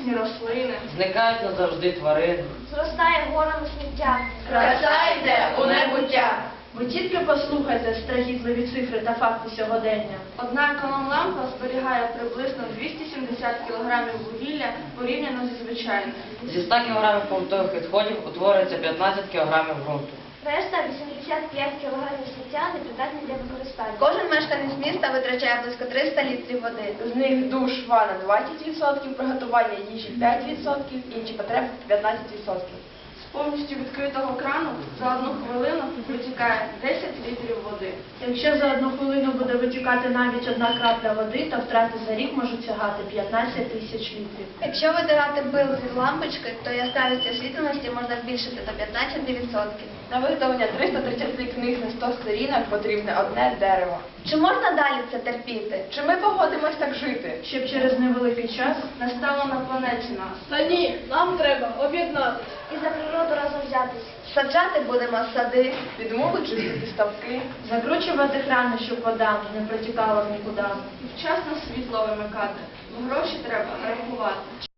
рідкісні рослини. Зникають назавжди тварини. Зростає горами сміття. Краса йде у небуття. Ви тільки послухайте страхітливі цифри та факти сьогодення. Одна економ-лампа зберігає приблизно 270 кг вугілля порівняно зі звичайною. Зі 100 кг побутових відходів утворюється 15 кг ґрунту. Решта 85 кг сміття непридатні для використання. Кожен мешканець міста витрачає близько 300 літрів води. З них душ, ванна 20%, приготування їжі 5%, інші потреби 15%. З повністю відкритого крану за одну хвилину витікає 10 літрів. Якщо за одну хвилину буде витікати навіть одна крапля води, то втрати за рік можуть сягати 15 тисяч літрів. Якщо видирати бил від лампочки, то яскравість освітленості можна збільшити до 15%. На виготовлення 330 книг на 100 сторінок потрібне одне дерево. Чи можна далі це терпіти? Чи ми погодимось так жити? Щоб через невеликий час Настало на планеті нас. Та ні, нам треба об'єднатися. І за природу разом. Саджати будемо сади. відмови чистити ставки, закручувати храни, щоб вода не протікала в нікуди. І вчасно світло вимикати, бо гроші треба рахувати.